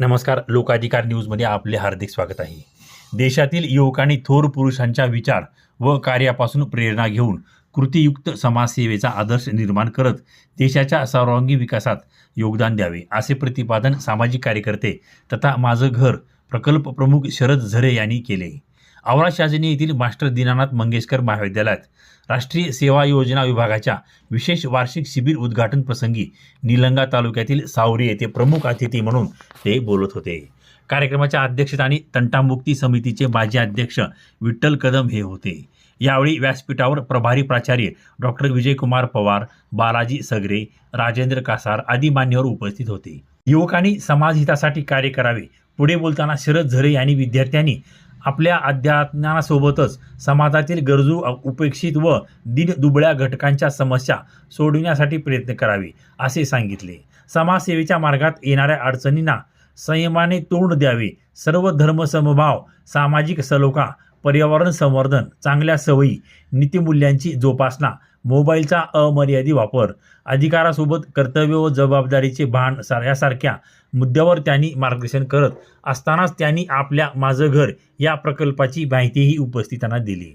नमस्कार लोकाधिकार न्यूजमध्ये आपले हार्दिक स्वागत आहे. देशातील युवकांनी थोर पुरुषांच्या विचार व कार्यापासून प्रेरणा घेऊन कृतीयुक्त समाजसेवेचा आदर्श निर्माण करत देशाच्या सर्वांगी विकासात योगदान द्यावे असे प्रतिपादन सामाजिक कार्यकर्ते तथा माझं घर प्रकल्प प्रमुख शरद झरे यांनी केले. आवळा शाजनी येथील मास्टर दीनानाथ मंगेशकर महाविद्यालयात राष्ट्रीय सेवा योजना विभागाच्या विशेष वार्षिक शिबिर उद्घाटन प्रसंगी निलंगा तालुक्यातील सावरी येथे प्रमुख अतिथी म्हणून ते बोलत होते. कार्यक्रमाच्या अध्यक्षस्थानी तंटामुक्ती समितीचे माजी अध्यक्ष विठ्ठल कदम हे होते. यावेळी व्यासपीठावर प्रभारी प्राचार्य डॉक्टर विजयकुमार पवार बालाजी सगरे राजेंद्र कासार आदी मान्यवर उपस्थित होते. युवकांनी समाजहितासाठी कार्य करावे. पुढे बोलताना शरद झरे यांनी विद्यार्थ्यांनी आपल्या अध्यात्मासोबतच समाजातील गरजू उपेक्षित व दिनदुबळ्या घटकांच्या समस्या सोडविण्यासाठी प्रयत्न करावे असे सांगितले. समाजसेवेच्या मार्गात येणाऱ्या अडचणींना संयमाने तोंड द्यावे. सर्व धर्मसमभाव सामाजिक सलोखा पर्यावरण संवर्धन चांगल्या सवयी नीतिमूल्यांची जोपासना मोबाईलचा अमर्यादी वापर. अधिकारासोबत कर्तव्य व जबाबदारीचे भान सार यासारख्या मुद्द्यावर त्यांनी मार्गदर्शन करत असतानाच त्यांनी आपल्या माझं घर या प्रकल्पाची माहितीही उपस्थितांना दिली.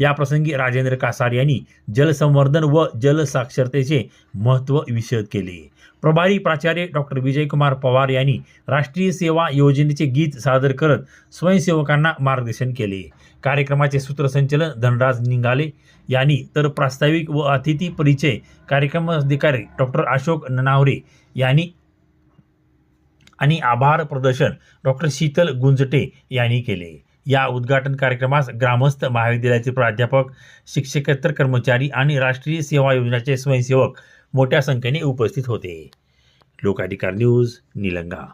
याप्रसंगी राजेंद्र कासार यांनी जलसंवर्धन व जलसाक्षरतेचे महत्त्व विशद केले. प्रभारी प्राचार्य डॉक्टर विजयकुमार पवार यांनी राष्ट्रीय सेवा योजनेचे गीत सादर करत स्वयंसेवकांना मार्गदर्शन केले. कार्यक्रमाचे सूत्रसंचलन धनराज निंगाले यांनी तर प्रास्ताविक व अतिथी परिचय कार्यक्रम अधिकारी डॉक्टर अशोक ननावरे यांनी आणि आभार प्रदर्शन डॉक्टर शीतल गुंजटे यांनी केले. या उद्घाटन कार्यक्रमास ग्रामस्थ महाविद्यालयाचे प्राध्यापक शिक्षकेतर कर्मचारी आणि राष्ट्रीय सेवा योजनेचे स्वयंसेवक मोठ्या संख्येने उपस्थित होते. लोकाधिकार न्यूज निलंगा.